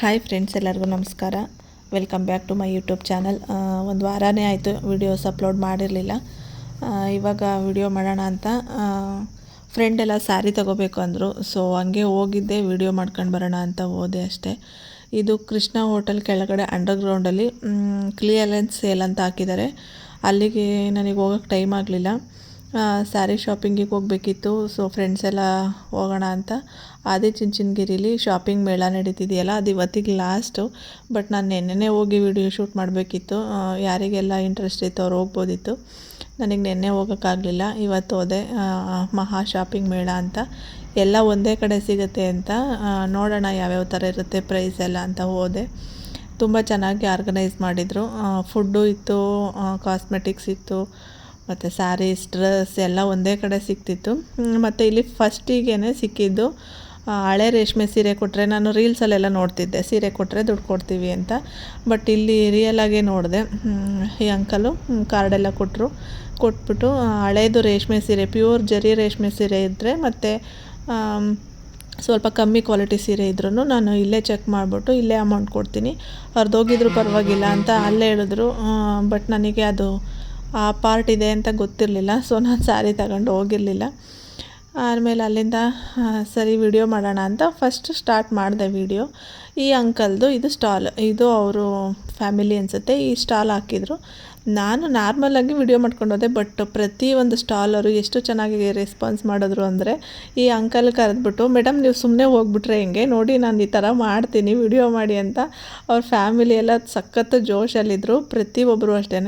Hi friends ಎಲ್ಲರಿಗೂ ನಮಸ್ಕಾರ. Welcome back to my YouTube channel ಒಂದು ವಾರನೇ ಆಯಿತು ವಿಡಿಯೋಸ್ ಅಪ್ಲೋಡ್ ಮಾಡಿರಲಿಲ್ಲ. ಇವಾಗ ವಿಡಿಯೋ ಮಾಡೋಣ ಅಂತ ಫ್ರೆಂಡ್ ಎಲ್ಲ ಸ್ಯಾರಿ ತೊಗೋಬೇಕು ಅಂದರು. ಸೊ ಹಂಗೆ ಹೋಗಿದ್ದೆ ವಿಡಿಯೋ ಮಾಡ್ಕೊಂಡು ಬರೋಣ ಅಂತ ಹೋದೆ ಅಷ್ಟೇ. ಇದು ಕೃಷ್ಣ ಹೋಟೆಲ್ ಕೆಳಗಡೆ ಅಂಡರ್ಗ್ರೌಂಡಲ್ಲಿ ಕ್ಲಿಯರೆನ್ಸ್ ಸೇಲ್ ಅಂತ ಹಾಕಿದ್ದಾರೆ. ಅಲ್ಲಿಗೆ ನನಗೆ ಹೋಗೋಕ್ಕೆ ಟೈಮ್ ಆಗಲಿಲ್ಲ. ಸ್ಯಾರಿ ಶಾಪಿಂಗಿಗೆ ಹೋಗಬೇಕಿತ್ತು. ಸೊ ಫ್ರೆಂಡ್ಸ್ ಎಲ್ಲ ಹೋಗೋಣ ಅಂತ. ಆದಿ ಚುಂಚನಗಿರಿಲಿ ಶಾಪಿಂಗ್ ಮೇಳ ನಡೀತಿದೆಯಲ್ಲ, ಅದು ಇವತ್ತಿಗೆ ಲಾಸ್ಟು ಬಟ್ ನಾನು ನೆನ್ನೆನೇ ಹೋಗಿ ವಿಡಿಯೋ ಶೂಟ್ ಮಾಡಬೇಕಿತ್ತು. ಯಾರಿಗೆಲ್ಲ ಇಂಟ್ರೆಸ್ಟ್ ಇತ್ತು ಅವ್ರು ಹೋಗ್ಬೋದಿತ್ತು. ನನಗೆ ನೆನ್ನೆ ಹೋಗೋಕ್ಕಾಗಲಿಲ್ಲ. ಇವತ್ತು ಹೋದೆ ಮಹಾ ಶಾಪಿಂಗ್ ಮೇಳ ಅಂತ. ಎಲ್ಲ ಒಂದೇ ಕಡೆ ಸಿಗುತ್ತೆ ಅಂತ. ನೋಡೋಣ ಯಾವ್ಯಾವ ಥರ ಇರುತ್ತೆ ಪ್ರೈಸ್ ಎಲ್ಲ ಅಂತ ಹೋದೆ. ತುಂಬ ಚೆನ್ನಾಗಿ ಆರ್ಗನೈಸ್ ಮಾಡಿದರು. ಫುಡ್ಡು ಇತ್ತು ಕಾಸ್ಮೆಟಿಕ್ಸ್ ಇತ್ತು ಮತ್ತು ಸ್ಯಾರೀಸ್ ಡ್ರೆಸ್ ಎಲ್ಲ ಒಂದೇ ಕಡೆ ಸಿಕ್ತಿತ್ತು ಮತ್ತು ಇಲ್ಲಿ ಫಸ್ಟಿಗೆ ಸಿಕ್ಕಿದ್ದು ಹಳೆ ರೇಷ್ಮೆ ಸೀರೆ ಕೊಟ್ಟರೆ ನಾನು ರೀಲ್ಸಲ್ಲೆಲ್ಲ ನೋಡ್ತಿದ್ದೆ. ಸೀರೆ ಕೊಟ್ಟರೆ ದುಡ್ಡು ಕೊಡ್ತೀವಿ ಅಂತ. ಬಟ್ ಇಲ್ಲಿ ರಿಯಲಾಗೇ ನೋಡಿದೆ. ಈ ಅಂಕಲು ಕಾರ್ಡೆಲ್ಲ ಕೊಟ್ಟರು ಕೊಟ್ಬಿಟ್ಟು ಹಳೇದು ರೇಷ್ಮೆ ಸೀರೆ ಪ್ಯೂರ್ ಜರಿ ರೇಷ್ಮೆ ಸೀರೆ ಇದ್ದರೆ ಮತ್ತು ಸ್ವಲ್ಪ ಕಮ್ಮಿ ಕ್ವಾಲಿಟಿ ಸೀರೆ ಇದ್ರೂ ನಾನು ಇಲ್ಲೇ ಚೆಕ್ ಮಾಡಿಬಿಟ್ಟು ಇಲ್ಲೇ ಅಮೌಂಟ್ ಕೊಡ್ತೀನಿ. ಅವ್ರದ್ದೋಗಿದ್ರು ಪರವಾಗಿಲ್ಲ ಅಂತ ಅಲ್ಲೇ ಹೇಳಿದ್ರು. ಬಟ್ ನನಗೆ ಅದು ಆ ಪಾರ್ಟ್ ಇದೆ ಅಂತ ಗೊತ್ತಿರಲಿಲ್ಲ. ಸೊ ನಾನು ಸ್ಯಾರಿ ತಗೊಂಡು ಹೋಗಿರಲಿಲ್ಲ. ಆಮೇಲೆ ಅಲ್ಲಿಂದ ಸರಿ ವಿಡಿಯೋ ಮಾಡೋಣ ಅಂತ ಫಸ್ಟ್ ಸ್ಟಾರ್ಟ್ ಮಾಡಿದೆ ವಿಡಿಯೋ ಈ ಅಂಕಲ್ದು ಇದು ಸ್ಟಾಲ್ ಇದು ಅವರು ಫ್ಯಾಮಿಲಿ ಅನಿಸುತ್ತೆ. ಈ ಸ್ಟಾಲ್ ಹಾಕಿದರು. ನಾನು ನಾರ್ಮಲಾಗಿ ವಿಡಿಯೋ ಮಾಡ್ಕೊಂಡು ಹೋದೆ ಬಟ್ ಪ್ರತಿ ಒಂದು ಸ್ಟಾಲರು ಎಷ್ಟು ಚೆನ್ನಾಗಿ ರೆಸ್ಪಾನ್ಸ್ ಮಾಡಿದ್ರು ಅಂದರೆ, ಈ ಅಂಕಲ್ ಕರೆದ್ಬಿಟ್ಟು ಮೇಡಮ್ ನೀವು ಸುಮ್ಮನೆ ಹೋಗ್ಬಿಟ್ರೆ ಹೆಂಗೆ? ನೋಡಿ ನಾನು ಈ ಥರ ಮಾಡ್ತೀನಿ ವಿಡಿಯೋ ಮಾಡಿ ಅಂತ. ಅವ್ರ ಫ್ಯಾಮಿಲಿ ಎಲ್ಲ ಸಖತ್ತು ಜೋಶಲ್ಲಿದ್ದರು ಪ್ರತಿಯೊಬ್ಬರು ಅಷ್ಟೇ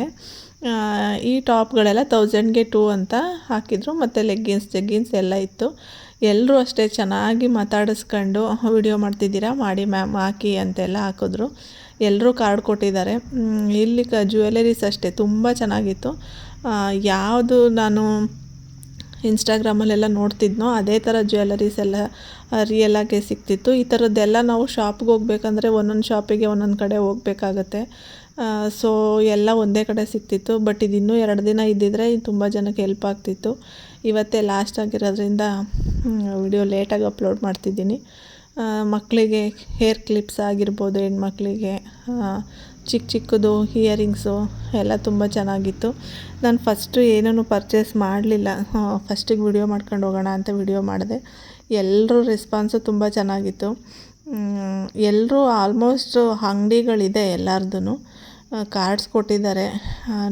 ಈ ಟಾಪ್ಗಳೆಲ್ಲ ತೌಸಂಡ್ಗೆ ಟೂ ಅಂತ ಹಾಕಿದರು, ಮತ್ತು ಲೆಗ್ಗಿನ್ಸ್, ಜಗ್ಗಿನ್ಸ್ ಎಲ್ಲ ಇತ್ತು. ಎಲ್ಲರೂ ಅಷ್ಟೇ ಚೆನ್ನಾಗಿ ಮಾತಾಡಿಸ್ಕೊಂಡು ವಿಡಿಯೋ ಮಾಡ್ತಿದ್ದೀರಾ? ಮಾಡಿ ಮ್ಯಾಮ್, ಹಾಕಿ ಅಂತೆಲ್ಲ ಹಾಕಿದ್ರು. ಎಲ್ಲರೂ ಕಾರ್ಡ್ ಕೊಟ್ಟಿದ್ದಾರೆ. ಇಲ್ಲಿ ಕ, ಜ್ಯುವೆಲರೀಸ್ ಅಷ್ಟೇ, ತುಂಬ ಚೆನ್ನಾಗಿತ್ತು. ಯಾವುದು ನಾನು ಇನ್ಸ್ಟಾಗ್ರಾಮಲ್ಲೆಲ್ಲ ನೋಡ್ತಿದ್ನೋ, ಅದೇ ಥರ ಜ್ಯುವೆಲ್ಲರೀಸ್ ಎಲ್ಲ ರಿಯಲಾಗೆ ಸಿಕ್ತಿತ್ತು ಈ ಥರದ್ದೆಲ್ಲ ನಾವು ಶಾಪ್ಗೆ ಹೋಗ್ಬೇಕಂದ್ರೆ ಒಂದೊಂದು ಶಾಪಿಗೆ ಒಂದೊಂದು ಕಡೆ ಹೋಗ್ಬೇಕಾಗತ್ತೆ. ಸೊ ಎಲ್ಲ ಒಂದೇ ಕಡೆ ಸಿಕ್ತಿತ್ತು ಬಟ್ ಇದು ಇನ್ನೂ ಎರಡು ದಿನ ಇದ್ದಿದ್ರೆ ತುಂಬ ಜನಕ್ಕೆ ಹೆಲ್ಪ್ ಆಗ್ತಿತ್ತು. ಇವತ್ತೇ ಲಾಸ್ಟ್ ಆಗಿರೋದ್ರಿಂದ ವಿಡಿಯೋ ಲೇಟಾಗಿ ಅಪ್ಲೋಡ್ ಮಾಡ್ತಿದ್ದೀನಿ. ಮಕ್ಕಳಿಗೆ ಹೇರ್ ಕ್ಲಿಪ್ಸ್ ಆಗಿರ್ಬೋದು, ಹೆಣ್ಮಕ್ಳಿಗೆ ಚಿಕ್ಕ ಚಿಕ್ಕದು ಇಯರಿಂಗ್ಸು ಎಲ್ಲ ತುಂಬ ಚೆನ್ನಾಗಿತ್ತು. ನಾನು ಫಸ್ಟು ಏನೂ ಪರ್ಚೇಸ್ ಮಾಡಲಿಲ್ಲ. ಫಸ್ಟಿಗೆ ವಿಡಿಯೋ ಮಾಡ್ಕೊಂಡು ಹೋಗೋಣ ಅಂತ ವಿಡಿಯೋ ಮಾಡಿದೆ. ಎಲ್ಲರೂ ರೆಸ್ಪಾನ್ಸು ತುಂಬ ಚೆನ್ನಾಗಿತ್ತು. ಎಲ್ಲರೂ ಆಲ್ಮೋಸ್ಟು ಅಂಗಡಿಗಳಿದೆ ಎಲ್ಲಾರ್ದು ಕಾರ್ಡ್ಸ್ ಕೊಟ್ಟಿದ್ದಾರೆ.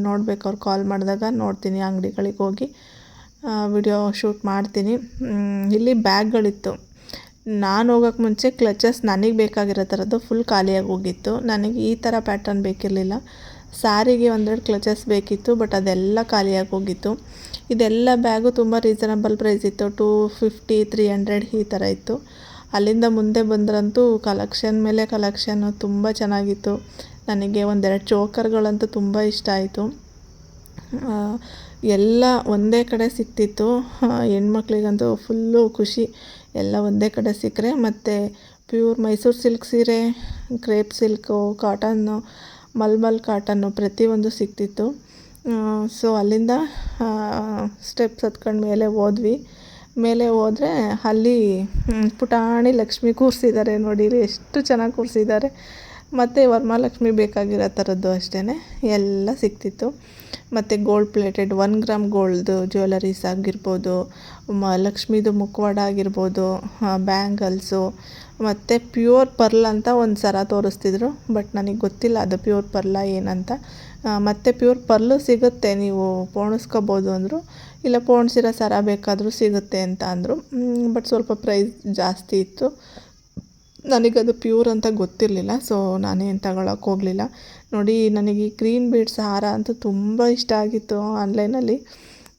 ನೋಡ್ಬೇಕು, ಅವ್ರು ಕಾಲ್ ಮಾಡಿದಾಗ ನೋಡ್ತೀನಿ ಅಂಗಡಿಗಳಿಗೆ ಹೋಗಿ. ವಿಡಿಯೋ ಶೂಟ್ ಮಾಡ್ತೀನಿ. ಇಲ್ಲಿ ಬ್ಯಾಗ್ಗಳಿತ್ತು ನಾನು ಹೋಗೋಕ್ಕೆ ಮುಂಚೆ ಕ್ಲಚಸ್ ನನಗೆ ಬೇಕಾಗಿರೋ ಥರದ್ದು ಫುಲ್ ಖಾಲಿಯಾಗಿ ಹೋಗಿತ್ತು. ನನಗೆ ಈ ಥರ ಪ್ಯಾಟರ್ನ್ ಬೇಕಿರಲಿಲ್ಲ. ಸಾರಿಗೆ ಒಂದೆರಡು ಕ್ಲಚಸ್ ಬೇಕಿತ್ತು ಬಟ್ ಅದೆಲ್ಲ ಖಾಲಿಯಾಗಿ ಹೋಗಿತ್ತು. ಇದೆಲ್ಲ ಬ್ಯಾಗು ತುಂಬ ರೀಸನಬಲ್ ಪ್ರೈಸ್ ಇತ್ತು. ಟೂ ಫಿಫ್ಟಿ ತ್ರೀ ಹಂಡ್ರೆಡ್ ಈ ಥರ ಇತ್ತು. ಅಲ್ಲಿಂದ ಮುಂದೆ ಬಂದ್ರಂತೂ ಕಲೆಕ್ಷನ್ ಮೇಲೆ ಕಲೆಕ್ಷನ್ನು ತುಂಬ ಚೆನ್ನಾಗಿತ್ತು. ನನಗೆ ಒಂದೆರಡು ಚೋಕರ್ಗಳಂತೂ ತುಂಬ ಇಷ್ಟ ಆಯಿತು. ಎಲ್ಲ ಒಂದೇ ಕಡೆ ಸಿಕ್ತಿತ್ತು. ಹೆಣ್ಮಕ್ಳಿಗಂತೂ ಫುಲ್ಲು ಖುಷಿ. ಎಲ್ಲ ಒಂದೇ ಕಡೆ ಸಿಕ್ಕರೆ ಮತ್ತು ಪ್ಯೂರ್ ಮೈಸೂರು ಸಿಲ್ಕ್ ಸೀರೆ, ಕ್ರೇಪ್ ಸಿಲ್ಕು, ಕಾಟನ್ನು, ಮಲ್ಮಲ್ ಕಾಟನ್ನು ಪ್ರತಿಯೊಂದು ಸಿಕ್ತಿತ್ತು. ಸೊ ಅಲ್ಲಿಂದ ಸ್ಟೆಪ್ಸ್ ಹತ್ಕೊಂಡು ಮೇಲೆ ಹೋದ್ವಿ. ಮೇಲೆ ಹೋದರೆ ಅಲ್ಲಿ ಪುಟಾಣಿ ಲಕ್ಷ್ಮಿ ಕೂರಿಸಿದ್ದಾರೆ ನೋಡಿರಿ ಎಷ್ಟು ಚೆನ್ನಾಗಿ ಕೂರಿಸಿದ್ದಾರೆ ಮತ್ತು ವರಮಹಾಲಕ್ಷ್ಮಿ ಬೇಕಾಗಿರೋ ಥರದ್ದು ಅಷ್ಟೇ ಎಲ್ಲ ಸಿಕ್ತಿತ್ತು ಮತ್ತು ಗೋಲ್ಡ್ ಪ್ಲೇಟೆಡ್ ಒನ್ ಗ್ರಾಮ್ ಗೋಲ್ಡ್ದು ಜ್ಯುವೆಲರೀಸ್ ಆಗಿರ್ಬೋದು, ಮ, ಲಕ್ಷ್ಮೀದು ಮುಖವಾಡ ಆಗಿರ್ಬೋದು ಬ್ಯಾಂಗಲ್ಸು ಮತ್ತು ಪ್ಯೂರ್ ಪರ್ಲ್ ಅಂತ ಒಂದು ಸರ ತೋರಿಸ್ತಿದ್ರು ಬಟ್ ನನಗೆ ಗೊತ್ತಿಲ್ಲ ಅದು ಪ್ಯೂರ್ ಪರ್ಲ ಏನಂತ. ಮತ್ತು ಪ್ಯೂರ್ ಪರ್ಲು ಸಿಗುತ್ತೆ, ನೀವು ಪೋಣಿಸ್ಕೋಬೋದು ಅಂದರು, ಇಲ್ಲ ಪೋಣಿಸಿರೋ ಸರ ಬೇಕಾದರೂ ಸಿಗುತ್ತೆ ಅಂತ ಅಂದರು. ಬಟ್ ಸ್ವಲ್ಪ ಪ್ರೈಸ್ ಜಾಸ್ತಿ ಇತ್ತು. ನನಗದು ಪ್ಯೂರ್ ಅಂತ ಗೊತ್ತಿರಲಿಲ್ಲ. ಸೊ ನಾನೇನು ತಗೊಳಕ್ಕೆ ಹೋಗಲಿಲ್ಲ. ನೋಡಿ, ನನಗೆ ಈ ಗ್ರೀನ್ ಬೀಡ್ಸ್ ಹಾರ ಅಂತೂ ತುಂಬ ಇಷ್ಟ ಆಗಿತ್ತು ಆನ್ಲೈನಲ್ಲಿ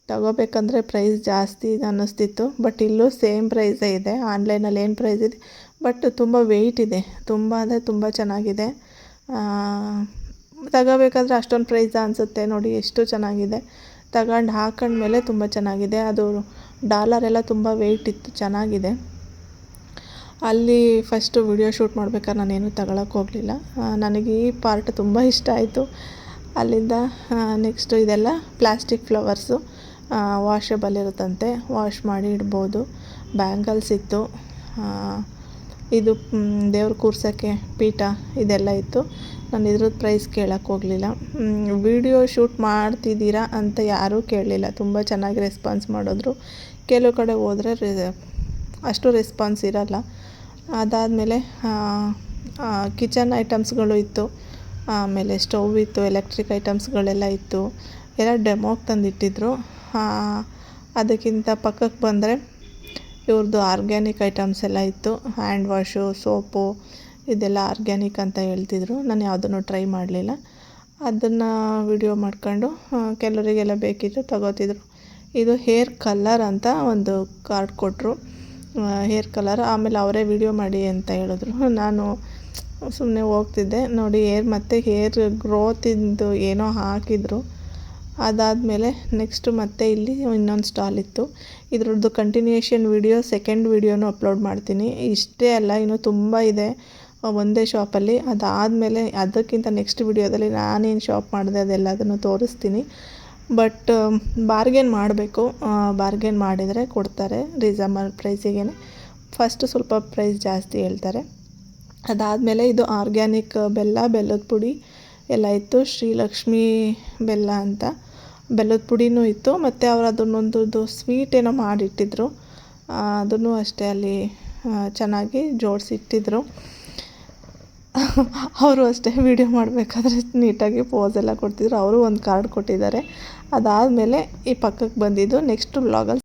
ತಗೋಬೇಕಂದ್ರೆ ಪ್ರೈಸ್ ಜಾಸ್ತಿ ಅನ್ನಿಸ್ತಿತ್ತು. ಬಟ್ ಇಲ್ಲೂ ಸೇಮ್ ಪ್ರೈಸೇ ಇದೆ. ಆನ್ಲೈನಲ್ಲಿ ಏನು ಪ್ರೈಸ್ ಇದೆ? ಬಟ್ ತುಂಬ ವೆಯ್ಟ್ ಇದೆ. ತುಂಬ ಅಂದರೆ ತುಂಬ ಚೆನ್ನಾಗಿದೆ. ತಗೋಬೇಕಾದ್ರೆ ಅಷ್ಟೊಂದು ಪ್ರೈಸ ಅನಿಸುತ್ತೆ. ನೋಡಿ, ಎಷ್ಟು ಚೆನ್ನಾಗಿದೆ. ತಗೊಂಡು ಹಾಕೊಂಡ್ಮೇಲೆ ತುಂಬ ಚೆನ್ನಾಗಿದೆ. ಅದು ಡಾಲರ್ ತುಂಬ ವೆಯ್ಟ್ ಇತ್ತು. ಚೆನ್ನಾಗಿದೆ. ಅಲ್ಲಿ ಫಸ್ಟು ವಿಡಿಯೋ ಶೂಟ್ ಮಾಡ್ಬೇಕಾದ್ರೆ ನಾನೇನು ತಗೊಳಕ್ಕೆ ಹೋಗಲಿಲ್ಲ. ನನಗೆ ಈ ಪಾರ್ಟ್ ತುಂಬ ಇಷ್ಟ ಆಯಿತು. ಅಲ್ಲಿಂದ ನೆಕ್ಸ್ಟು ಇದೆಲ್ಲ ಪ್ಲಾಸ್ಟಿಕ್ ಫ್ಲವರ್ಸು ವಾಷಬಲ್ ಇರುತ್ತಂತೆ. ವಾಶ್ ಮಾಡಿ ಇಡ್ಬೋದು. ಬ್ಯಾಂಗಲ್ಸ್ ಇತ್ತು. ಇದು ದೇವ್ರ ಕೂರ್ಸೋಕ್ಕೆ ಪೀಠ ಇದೆಲ್ಲ ಇತ್ತು. ನಾನು ಇದ್ರದ್ದು ಪ್ರೈಸ್ ಕೇಳೋಕ್ಕೆ ಹೋಗಲಿಲ್ಲ. ವಿಡಿಯೋ ಶೂಟ್ ಮಾಡ್ತಿದ್ದೀರಾ ಅಂತ ಯಾರೂ ಕೇಳಲಿಲ್ಲ. ತುಂಬ ಚೆನ್ನಾಗಿ ರೆಸ್ಪಾನ್ಸ್ ಮಾಡಿದ್ರು. ಕೆಲವು ಕಡೆ ಹೋದರೆ ಅಷ್ಟು ರೆಸ್ಪಾನ್ಸ್ ಇರಲ್ಲ. ಅದಾದಮೇಲೆ ಕಿಚನ್ ಐಟಮ್ಸ್ಗಳು ಇತ್ತು. ಆಮೇಲೆ ಸ್ಟವ್ ಇತ್ತು ಎಲೆಕ್ಟ್ರಿಕ್ ಐಟಮ್ಸ್ಗಳೆಲ್ಲ ಇತ್ತು. ಎಲ್ಲ ಡೆಮೋಗೆ ತಂದಿಟ್ಟಿದ್ರು. ಅದಕ್ಕಿಂತ ಪಕ್ಕಕ್ಕೆ ಬಂದರೆ ಇವ್ರದ್ದು ಆರ್ಗ್ಯಾನಿಕ್ ಐಟಮ್ಸ್ ಎಲ್ಲ ಇತ್ತು. ಹ್ಯಾಂಡ್ ವಾಶು ಸೋಪು ಇದೆಲ್ಲ ಆರ್ಗ್ಯಾನಿಕ್ ಅಂತ ಹೇಳ್ತಿದ್ರು. ನಾನು ಯಾವುದನ್ನು ಟ್ರೈ ಮಾಡಲಿಲ್ಲ. ಅದನ್ನು ವಿಡಿಯೋ ಮಾಡ್ಕೊಂಡು ಕೆಲವರಿಗೆಲ್ಲ ಬೇಕಿತ್ತು ತಗೋತಿದ್ರು. ಇದು ಹೇರ್ ಕಲ್ಲರ್ ಅಂತ ಒಂದು ಕಾರ್ಡ್ ಕೊಟ್ಟರು ಹೇರ್ ಕಲರ್ ಆಮೇಲೆ ಅವರೇ ವಿಡಿಯೋ ಮಾಡಿ ಅಂತ ಹೇಳಿದ್ರು. ನಾನು ಸುಮ್ಮನೆ ಹೋಗ್ತಿದ್ದೆ. ನೋಡಿ ಹೇರ್ ಮತ್ತು ಹೇರ್ ಗ್ರೋತಿಂದು ಏನೋ ಹಾಕಿದ್ರು. ಅದಾದಮೇಲೆ ನೆಕ್ಸ್ಟು ಮತ್ತೆ ಇಲ್ಲಿ ಇನ್ನೊಂದು ಸ್ಟಾಲ್ ಇತ್ತು. ಇದ್ರದ್ದು ಕಂಟಿನ್ಯೂಯೇಷನ್ ವಿಡಿಯೋ ಸೆಕೆಂಡ್ ವಿಡಿಯೋನು ಅಪ್ಲೋಡ್ ಮಾಡ್ತೀನಿ. ಇಷ್ಟೇ ಅಲ್ಲ, ಇನ್ನೂ ತುಂಬ ಇದೆ. ಒಂದೇ ಶಾಪಲ್ಲಿ ಅದಾದಮೇಲೆ ಅದಕ್ಕಿಂತ ನೆಕ್ಸ್ಟ್ ವಿಡಿಯೋದಲ್ಲಿ ನಾನೇನು ಶಾಪ್ ಮಾಡಿದೆ ಅದೆಲ್ಲದನ್ನು ತೋರಿಸ್ತೀನಿ. ಬಟ್ ಬಾರ್ಗೇನ್ ಮಾಡಬೇಕು. ಬಾರ್ಗೇನ್ ಮಾಡಿದರೆ ಕೊಡ್ತಾರೆ ರೀಸನಬಲ್ ಪ್ರೈಸಿಗೆ ಫಸ್ಟ್ ಸ್ವಲ್ಪ ಪ್ರೈಸ್ ಜಾಸ್ತಿ ಹೇಳ್ತಾರೆ. ಅದಾದಮೇಲೆ ಇದು ಆರ್ಗ್ಯಾನಿಕ್ ಬೆಲ್ಲ, ಬೆಲ್ಲದ ಪುಡಿ ಎಲ್ಲ ಇತ್ತು. ಶ್ರೀಲಕ್ಷ್ಮಿ ಬೆಲ್ಲ ಅಂತ. ಬೆಲ್ಲದ ಪುಡಿನೂ ಇತ್ತು. ಮತ್ತು ಅವರು ಅದನ್ನೊಂದು ಸ್ವೀಟ್ ಏನೋ ಮಾಡಿಟ್ಟಿದ್ರು. ಅದನ್ನು ಅಷ್ಟೇ ಅಲ್ಲಿ ಚೆನ್ನಾಗಿ ಜೋಡಿಸಿಟ್ಟಿದ್ರು. ಅವರು ಅಷ್ಟೇ ವೀಡಿಯೋ ಮಾಡಬೇಕಾದ್ರೆ ನೀಟಾಗಿ ಪೋಸ್ ಎಲ್ಲ ಕೊಡ್ತಿದ್ರು. ಅವರು ಒಂದು ಕಾರ್ಡ್ ಕೊಟ್ಟಿದ್ದಾರೆ. ಅದಾದಮೇಲೆ ಈ ಪಕ್ಕಕ್ಕೆ ಬಂದಿದ್ದು ನೆಕ್ಸ್ಟ್ ವ್ಲಾಗಲ್ಲಿ